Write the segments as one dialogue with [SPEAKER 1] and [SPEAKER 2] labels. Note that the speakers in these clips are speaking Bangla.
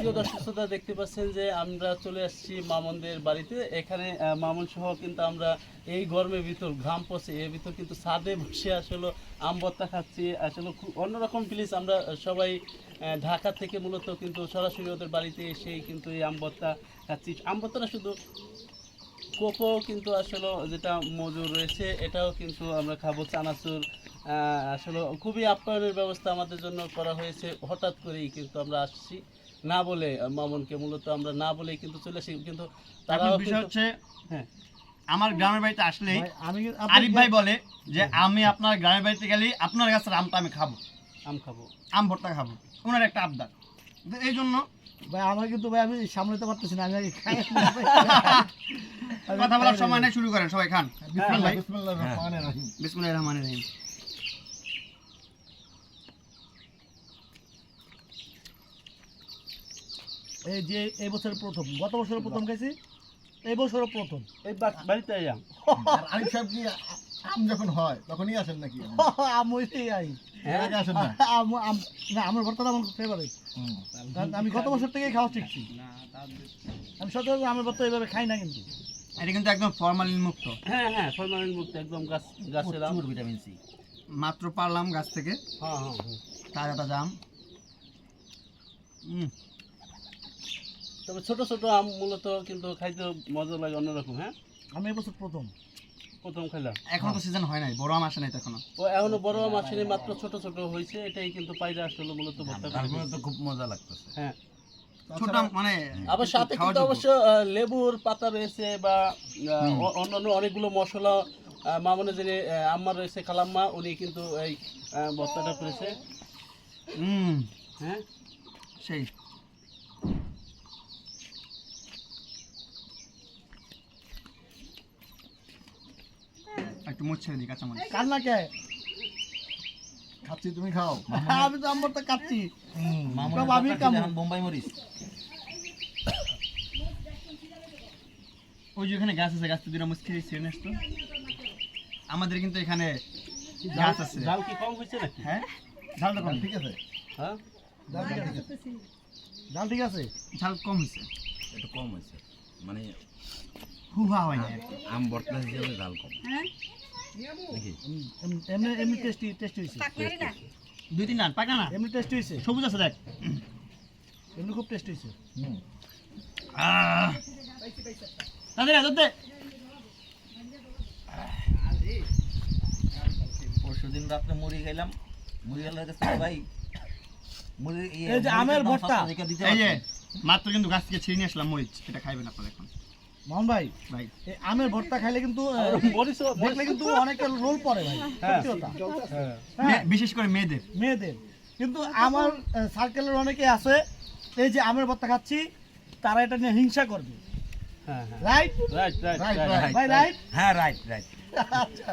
[SPEAKER 1] প্রিয় দর্শক শ্রোতা, দেখতে পাচ্ছেন যে আমরা চলে আসছি মামনদের বাড়িতে। এখানে মামুন সহ কিন্তু আমরা এই গরমের ভিতর, ঘাম পড়ছে এর ভিতর কিন্তু ছাদে বসে আসলে আম ভর্তা খাচ্ছি। আসলে খুব অন্যরকম প্লিজ আমরা সবাই ঢাকা থেকে মূলত কিন্তু সরাসরি ওদের বাড়িতে এসেই কিন্তু এই আম ভর্তা খাচ্ছি। আম ভর্তাটা শুধু কোকো কিন্তু আসলে যেটা মজুর রয়েছে, এটাও কিন্তু আমরা খাব চানাচুর। আসলে খুবই আপ্যায়নের ব্যবস্থা আমাদের জন্য করা হয়েছে। হঠাৎ করেই কিন্তু আমরা আসছি। না বলে মামুনকে মূলত আমরা না বলেই কিন্তু চলে আসি কিন্তু তারাও
[SPEAKER 2] বিষয় হচ্ছে
[SPEAKER 1] হ্যাঁ।
[SPEAKER 2] আমার গ্রামের বাড়িতে আসলেই
[SPEAKER 3] আমি
[SPEAKER 2] আরিফ ভাই বলে যে আমি আপনার গ্রামের বাড়িতে গেলে আপনার গাছের আমটা আমি খাব।
[SPEAKER 1] আম খাব।
[SPEAKER 2] আম ভর্তা খাব। ওনার একটা আবদার। এই জন্য
[SPEAKER 3] ভাই আমার কিন্তু ভাই আমি সামলাতে পারতেছি না আমি
[SPEAKER 2] কথা বলার সময় নেই শুরু করেন সবাই খান। ভাই
[SPEAKER 3] বিসমিল্লাহির রহমানির রহিম।
[SPEAKER 2] বিসমুল্লাহির রহমানির রহিম।
[SPEAKER 3] এই যে এই বছর প্রথম গত বছর প্রথম খাইছি এই বছরও প্রথম।
[SPEAKER 1] এই বাড়িতে আইয়াম
[SPEAKER 4] আর আরিফ সাহেব কি আম যখন হয় তখনই আসেন নাকি?
[SPEAKER 3] আমি ওইটাই আই।
[SPEAKER 4] এর আগে আসেন না?
[SPEAKER 3] আম- আম- না আমার ভর্তাটা আমার ফেভারিট
[SPEAKER 4] হুম।
[SPEAKER 3] আমি গত বছর থেকেই খাওয়া শিখছি। আমি সচরাচর আমের ভর্তা এইভাবে খাই না কিন্তু।
[SPEAKER 2] এটা কিন্তু একদম ফরমালিন মুক্ত।
[SPEAKER 1] হ্যাঁ হ্যাঁ ফরমালিন মুক্ত একদম গাছ গাছের আম
[SPEAKER 2] ভিটামিন সি মাত্র পারলাম গাছ থেকে।
[SPEAKER 1] হ্যাঁ হ্যাঁ হ্যাঁ।
[SPEAKER 2] তাজা তাজা আম। উম,
[SPEAKER 1] তবে ছোট ছোট আম মূলত কিন্তু খাইতে মজা লাগে অন্যরকম হ্যাঁ?
[SPEAKER 3] আমি এবছর প্রথম।
[SPEAKER 1] প্রথম খাইলাম
[SPEAKER 2] এখনও তো সিজন হয় নাই বড় আম আসে নাই তো এখনও।
[SPEAKER 1] ও এখনও বড় আম আসেনি মাত্র ছোট ছোট হয়েছে এটাই কিন্তু পাইরা আসলে মূলত ভর্তা করে
[SPEAKER 5] তো খুব মজা লাগতেছে।
[SPEAKER 1] হ্যাঁ।
[SPEAKER 2] ছোট মানে
[SPEAKER 1] আবার সাথে কিন্তু অবশ্য লেবুর পাতা রয়েছে বা অন্যান্য অনেকগুলো মশলা মামনে যে আহ, আম্মা রয়েছে খালাম্মা উনি কিন্তু এই ভর্তাটা করেছে।
[SPEAKER 2] হুম।
[SPEAKER 1] হ্যাঁ?
[SPEAKER 2] সেই। একটু মুখ ছেড়ে দিই কাঁচামরিচ
[SPEAKER 3] কান্না কে
[SPEAKER 4] খাচ্ছি তুমি খাও।
[SPEAKER 3] আমি তো আম ভর্তা খাচ্ছি।
[SPEAKER 5] মামুনের
[SPEAKER 3] সব আমি কামড়।
[SPEAKER 5] বোম্বাই মরিচ।
[SPEAKER 2] ওই যে ওখানে গাছ আছে গাছ দুটো মুখ ছেড়ে ছেড়ে নিস তো আমাদের কিন্তু এখানে গাছ আছে।
[SPEAKER 1] জাল কি কম হয়েছে নাকি?
[SPEAKER 2] হ্যাঁ? ঝালটা কম।
[SPEAKER 4] ঠিক আছে।
[SPEAKER 1] হ্যাঁ?
[SPEAKER 3] ডাল ঠিক আছে। ডাল ঠিক আছে?
[SPEAKER 2] ঝাল কম হয়েছে।
[SPEAKER 5] একটু কম হয়েছে। মানে
[SPEAKER 2] হুহা হয় না
[SPEAKER 5] আম ভর্তা হিসেবে ঝাল কম।
[SPEAKER 3] এম- এমনি এমনি টেস্টি টেস্টি হয়েছে
[SPEAKER 2] দুই তিন রান পাকা না?
[SPEAKER 3] এমনি টেস্টি হয়েছে
[SPEAKER 2] সবুজ আছে দেখ।
[SPEAKER 3] এমনি খুব টেস্টি হয়েছে
[SPEAKER 2] তাদের আদর
[SPEAKER 5] পরশু দিন রাত্রে মুড়ি খাইলাম। মুড়ি গেলে ভাই মুড়ি ইয়ে,
[SPEAKER 3] এই যে আমের ভর্তা।
[SPEAKER 2] এই যে মাত্র কিন্তু গাছ থেকে ছিঁড়ে নিয়ে আসলাম মরিচ। এটা খাইবেন আপনারা এখন।
[SPEAKER 3] মোহন ভাই
[SPEAKER 2] ভাই
[SPEAKER 3] আমের ভর্তা খাইলে কিন্তু দেখলে কিন্তু অনেকটা রোল পড়ে ভাই হ্যাঁ
[SPEAKER 2] মে- বিশেষ করে মেয়েদের।
[SPEAKER 3] মেয়েদের। কিন্তু আমার সার্কেলের অনেকে আছে এই যে আমের ভর্তা খাচ্ছি তারা এটা নিয়ে হিংসা করবে।
[SPEAKER 1] হ্যাঁ হ্যাঁ।
[SPEAKER 3] Right
[SPEAKER 1] right right right
[SPEAKER 3] right
[SPEAKER 5] হ্যাঁ রাইট রাইট
[SPEAKER 3] আচ্ছা।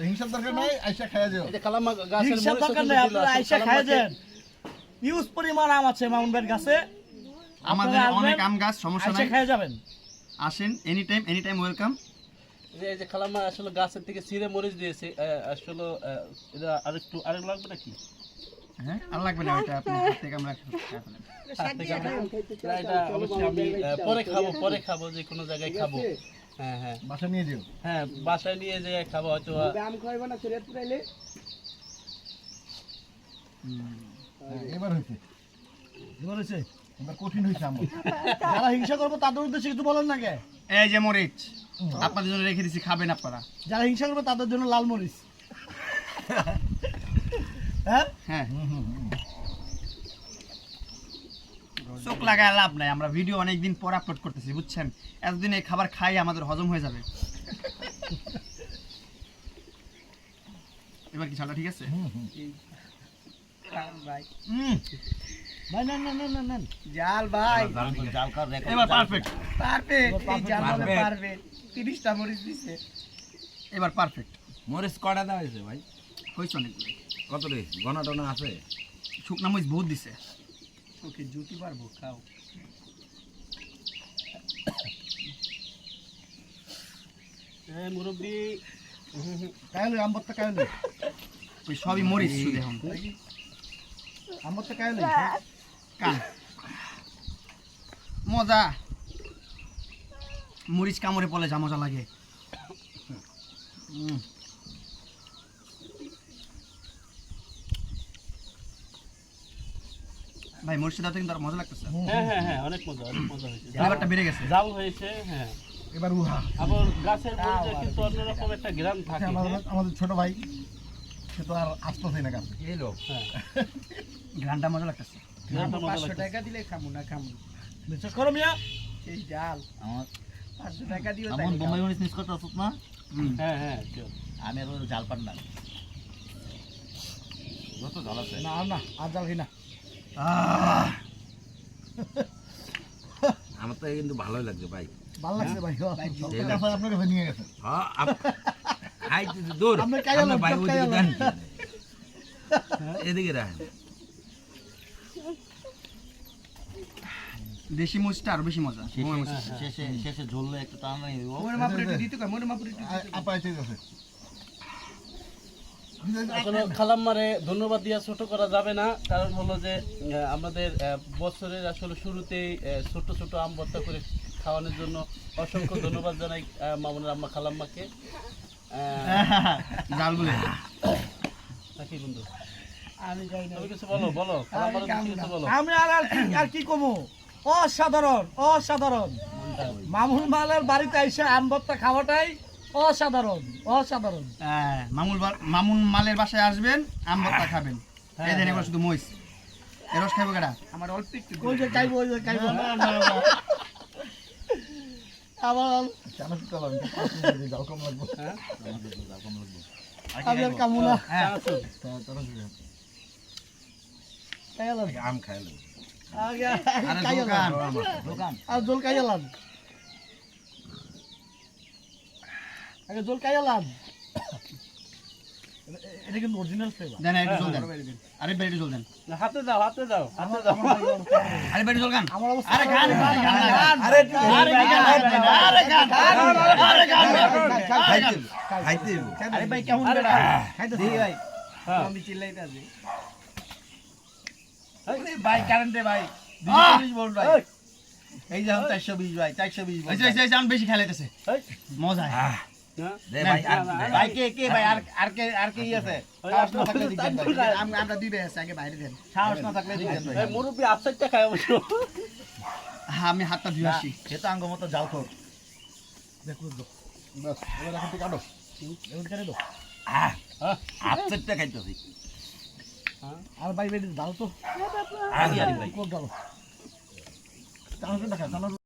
[SPEAKER 4] হিংসার দরকার নাই আইসা খাইয়া যাও।
[SPEAKER 1] এই যে খালাম্মা গাছের
[SPEAKER 3] হিংসার দরকার
[SPEAKER 1] কিন্তু
[SPEAKER 3] আপনারা আইসা খাই যান। ইউজ পরিমাণ আম আছে গাছে।
[SPEAKER 2] আমাদের অনেক আম গাছ সমস্যা নাই।
[SPEAKER 3] যাবেন।
[SPEAKER 2] আসেন any time any time welcome
[SPEAKER 1] যে এই যে খালাম্মা আসলে গাছের থেকে ছিঁড়ে মরিচ দিয়েছে আসলে এটা আরেকটু আরেক লাগবে নাকি?
[SPEAKER 2] হ্যাঁ আর লাগবে না আপনি থেকে আমরা
[SPEAKER 1] এটা অবশ্যই আমি পরে খাব পরে খাব যে কোনো জায়গায় খাব। হ্যাঁ হ্যাঁ।
[SPEAKER 4] বাসা নিয়ে যেও।
[SPEAKER 1] হ্যাঁ বাসায় নিয়ে যে খাব হয়তো
[SPEAKER 4] হ্যাঁ, এবার হয়েছে।
[SPEAKER 3] এবার হয়েছে?
[SPEAKER 4] কঠিন হয়েছে আমার।
[SPEAKER 3] যারা হিংসা করব তাদের উদ্দেশ্যে কিছু বলেন না কে?
[SPEAKER 2] এই যে মরিচ আপনাদের জন্য রেখে দিছি খাবেন আপনারা।
[SPEAKER 3] যারা হিংসা করবে তাদের জন্য লাল মরিচ। হ্যাঁ?
[SPEAKER 2] হ্যাঁ। চোখ লাগায় লাভ নাই আমরা ভিডিও অনেকদিন পর আপলোড করতেছি বুঝছেন? এতদিন এই খাবার খাই আমাদের হজম হয়ে যাবে। এবার কি ছাড়া ঠিক আছে?
[SPEAKER 4] হুম, হুম।
[SPEAKER 2] হুম,
[SPEAKER 3] ভাই
[SPEAKER 2] জাল ভাই।
[SPEAKER 5] জাল কার
[SPEAKER 2] এবার পারফেক্ট
[SPEAKER 3] পারফেক্ট এই জাল বলে পারফেক্ট তিরিশটা মরিচ দিছে।
[SPEAKER 2] এবার পারফেক্ট
[SPEAKER 5] মরিচ কটা দেওয়া হয়েছে ভাই? কত রে? ঘন টনা আছে?
[SPEAKER 2] শুকনা মরিচ বহুত দিছে।
[SPEAKER 3] ওকে জুতি পারব খাও।
[SPEAKER 1] হ্যাঁ মুরব্বী।
[SPEAKER 3] কায়লে কায়লে।
[SPEAKER 2] সবই মরিচ শুধু এখন।
[SPEAKER 3] আমবত্তা কায়লে?
[SPEAKER 2] কান মজা। মরিচ কামড়ে পলে যা মজা লাগে। ভাই মরিচটা দাও কিন্তু আর মজা লাগতেছে।
[SPEAKER 1] হ্যাঁ হ্যাঁ হ্যাঁ অনেক মজা অনেক মজা হয়েছে।
[SPEAKER 2] ফ্লেভারটা বেড়ে গেছে।
[SPEAKER 1] জাল হয়েছে হ্যাঁ।
[SPEAKER 4] এবার উহা।
[SPEAKER 1] আবার গাছের মধ্যে কিন্তু অন্যরকম একটা গ্রাম থাকে
[SPEAKER 4] আমাদের
[SPEAKER 1] হ্যাঁ?
[SPEAKER 4] আমাদের ছোট ভাই সে তো আর আসতেছে না কাছে
[SPEAKER 1] হ্যাঁ।
[SPEAKER 2] ঘ্রানটা মজা লাগতেছে।
[SPEAKER 3] দিলে খামু না খামু বিশ্বাস করো মিয়া এই ডাল
[SPEAKER 5] আমার
[SPEAKER 3] পাঁচশো টাকা দিও
[SPEAKER 5] আমার বোম্বাই মরিচ মিস করতে আসত না
[SPEAKER 1] হ্যাঁ হ্যাঁ।
[SPEAKER 5] আমি আর জাল পান না যত জাল আছে
[SPEAKER 3] না আর না আর জাল না
[SPEAKER 6] আমার তো কিন্তু ভালোই লাগছে ভাই
[SPEAKER 3] ভালো লাগছে ভাই
[SPEAKER 4] সব কাছে আপনার কাছে নিয়ে গেছে
[SPEAKER 6] হ্যাঁ আপ- দূর আপনার ভাই
[SPEAKER 3] সব
[SPEAKER 6] ওইদিকে দেন এদিকে রাখেন
[SPEAKER 2] দেশি মরিচটা আরও বেশি মজা।
[SPEAKER 5] শেষে- শেষে ঝোললে একটু টান নাই।
[SPEAKER 4] আপা এসে গেছে
[SPEAKER 1] খালাম্মারে ধন্যবাদ দিয়া ছোট করা যাবে না। কারণ হলো যে আমাদের বছরের আসলে শুরুতেই ছোট ছোট আম ভর্তা করে খাওয়ানোর জন্য অসংখ্য ধন্যবাদ জানাই মামুনের আম্মা খালাম্মাকে।
[SPEAKER 2] জাল বলে
[SPEAKER 1] নাকি বন্ধু?
[SPEAKER 3] আমি যাই না
[SPEAKER 1] কিছু বলো বলো। খালাম্মার বলো।
[SPEAKER 3] আমি আর আর কি আর কি কমু? অসাধারণ অসাধারণ। মামুন মালের বাড়িতে এসে আম ভর্তা খাওয়াটাই অসাধারণ অসাধারণ।
[SPEAKER 2] হ্যাঁ, মামুল বা- মামুন মালের বাসায় আসবেন আম ভর্তা খাবেন। এই দেন এবার শুধু মরিচ এ রস খাইবো কেডা? আমার অল্প একটু
[SPEAKER 3] ওই যে খাইবো ওই যে খাইবো। আবার
[SPEAKER 4] চানাচুর চালান যাও কম লাগবে।
[SPEAKER 3] আমি আর
[SPEAKER 2] হ্যাঁ।
[SPEAKER 3] খাইলাম
[SPEAKER 2] দোকান
[SPEAKER 3] আর জল খাইলাম আগে জল খাইলাম এটা কিন্তু অরিজিনাল ফ্লেভার
[SPEAKER 2] দেন একটু জল দেন আরে বেড়ে জল দেন
[SPEAKER 1] হাতে দাও হাতে দাও হাতে দাও
[SPEAKER 2] আরে বেড়ে জল গান
[SPEAKER 3] আমার অবস্থা
[SPEAKER 2] আরে গান গান গান
[SPEAKER 3] আরে
[SPEAKER 2] আরে গান আরে গান আরে গান
[SPEAKER 6] খাইতে খাইতে
[SPEAKER 2] আরে ভাই কেমন বেড়া খাইতেছি ভাই
[SPEAKER 1] হ্যাঁ।
[SPEAKER 2] আমি চিল্লাইতে আছি
[SPEAKER 5] ভাই কারেন্ট ভাই। 220 ভাই। এই। যে 420 ভাই 420 ভোল্ট
[SPEAKER 2] এই যে এই যে আমি বেশি খেলাইতেছে। মজা।
[SPEAKER 1] হ্যাঁ?
[SPEAKER 6] দে ভাই আর
[SPEAKER 1] না, না,
[SPEAKER 6] দে।
[SPEAKER 5] ভাই কে কে ভাই? আর আর কে আর কে আছে? সাহস না থাকলে দিবেন ভাই।
[SPEAKER 2] আমরা আমরা দুই ভাই আছে আগে বাইরে দেন।
[SPEAKER 5] সাহস না থাকলে দিবেন ভাই
[SPEAKER 1] মুরব্বি আফসাইডটা খায় অবশ্য।
[SPEAKER 2] আমি হাতটা ধুয়ে আসি।
[SPEAKER 5] সে তো আঙ্গ মতো যাও খোর।
[SPEAKER 4] বাস এবার এখন থেকে আনো
[SPEAKER 3] এমন করে দাও
[SPEAKER 6] আহ, আপসেটটা খাইতেছি।
[SPEAKER 3] আর বাইরে দাও তো।
[SPEAKER 6] আগে ভাই?
[SPEAKER 3] কোক দাও?